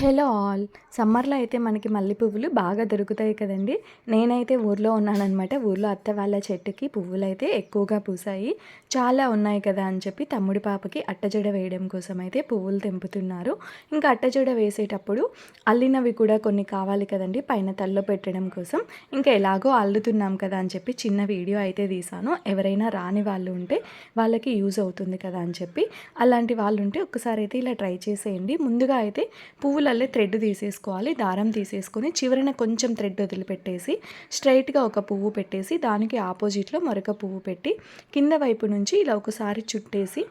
Hello all. సమ్మర్లో అయితే మనకి మల్లె పువ్వులు బాగా దొరుకుతాయి కదండి. నేనైతే ఊర్లో ఉన్నానన్నమాట. ఊర్లో అత్త వాళ్ళ చెట్టుకి పువ్వులు అయితే ఎక్కువగా పూసాయి. చాలా ఉన్నాయి కదా అని చెప్పి తమ్ముడి పాపకి అట్టజడ వేయడం కోసం అయితే పువ్వులు తెంపుతున్నారు. ఇంకా అట్టజడ వేసేటప్పుడు అల్లినవి కూడా కొన్ని కావాలి కదండి. పైన తల్లో పెట్టడం కోసం. ఇంకా ఎలాగో అల్లుతున్నాం కదా అని చెప్పి చిన్న వీడియో అయితే తీసాను. ఎవరైనా రాని వాళ్ళు ఉంటే వాళ్ళకి యూజ్ అవుతుంది కదా అని చెప్పి. అలాంటి వాళ్ళు ఉంటే ఒకసారి అయితే ఇలా ట్రై చేసేయండి. ముందుగా అయితే పువ్వులు పువ్వులల్లే థ్రెడ్ తీసేసుకోవాలి దారం తీసేసుకొని చివరన కొంచెం థ్రెడ్ వదిలిపెట్టేసి స్ట్రైట్గా ఒక పువ్వు పెట్టేసి దానికి ఆపోజిట్లో మరొక పువ్వు పెట్టి కింద వైపు నుంచి ఇలా ఒకసారి చుట్టేసి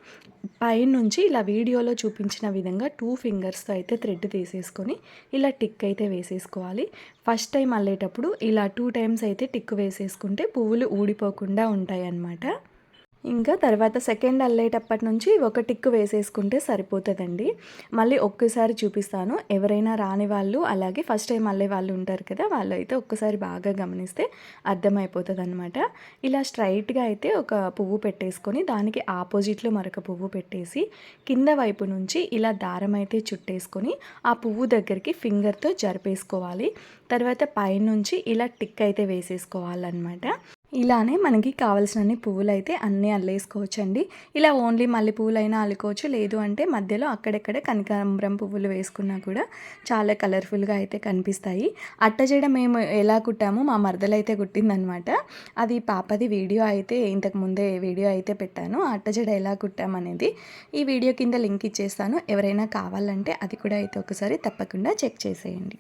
పైనుంచి ఇలా వీడియోలో చూపించిన విధంగా టూ ఫింగర్స్తో అయితే థ్రెడ్ తీసేసుకొని ఇలా టిక్ అయితే వేసేసుకోవాలి. ఫస్ట్ టైం అల్లేటప్పుడు ఇలా టూ టైమ్స్ అయితే టిక్ వేసేసుకుంటే పువ్వులు ఊడిపోకుండా ఉంటాయి అన్నమాట ఇంకా తర్వాత సెకండ్ అల్లేటప్పటి నుంచి ఒక టిక్ వేసేసుకుంటే సరిపోతుందండి. మళ్ళీ ఒక్కసారి చూపిస్తాను. ఎవరైనా రాని వాళ్ళు అలాగే ఫస్ట్ టైం అల్లే వాళ్ళు ఉంటారు కదా వాళ్ళు అయితే ఒక్కసారి బాగా గమనిస్తే అర్థమైపోతుంది అనమాట ఇలా స్ట్రైట్గా అయితే ఒక పువ్వు పెట్టేసుకొని దానికి ఆపోజిట్లో మరొక పువ్వు పెట్టేసి కింద వైపు నుంచి ఇలా దారం అయితే చుట్టేసుకొని ఆ పువ్వు దగ్గరికి ఫింగర్తో జరిపేసుకోవాలి. తర్వాత పైనుంచి ఇలా టిక్ అయితే వేసేసుకోవాలన్నమాట. ఇలానే మనకి కావాల్సినన్ని పువ్వులు అయితే అన్నీ అల్లేసుకోవచ్చు అండి ఇలా ఓన్లీ మల్లె పువ్వులైనా అల్లుకోవచ్చు. లేదు అంటే మధ్యలో అక్కడెక్కడ కనకాంబరం పువ్వులు వేసుకున్నా కూడా చాలా కలర్ఫుల్గా అయితే కనిపిస్తాయి. అట్టజడ మేము ఎలా కుట్టామో మా మరదలైతే కుట్టిందనమాట. అది పాపది వీడియో అయితే ఇంతకు ముందే వీడియో అయితే పెట్టాను. అట్ట అట్టజడ ఎలా కుట్టామనేది ఈ వీడియో కింద లింక్ ఇచ్చేస్తాను. ఎవరైనా కావాలంటే అది కూడా అయితే ఒకసారి తప్పకుండా చెక్ చేసేయండి.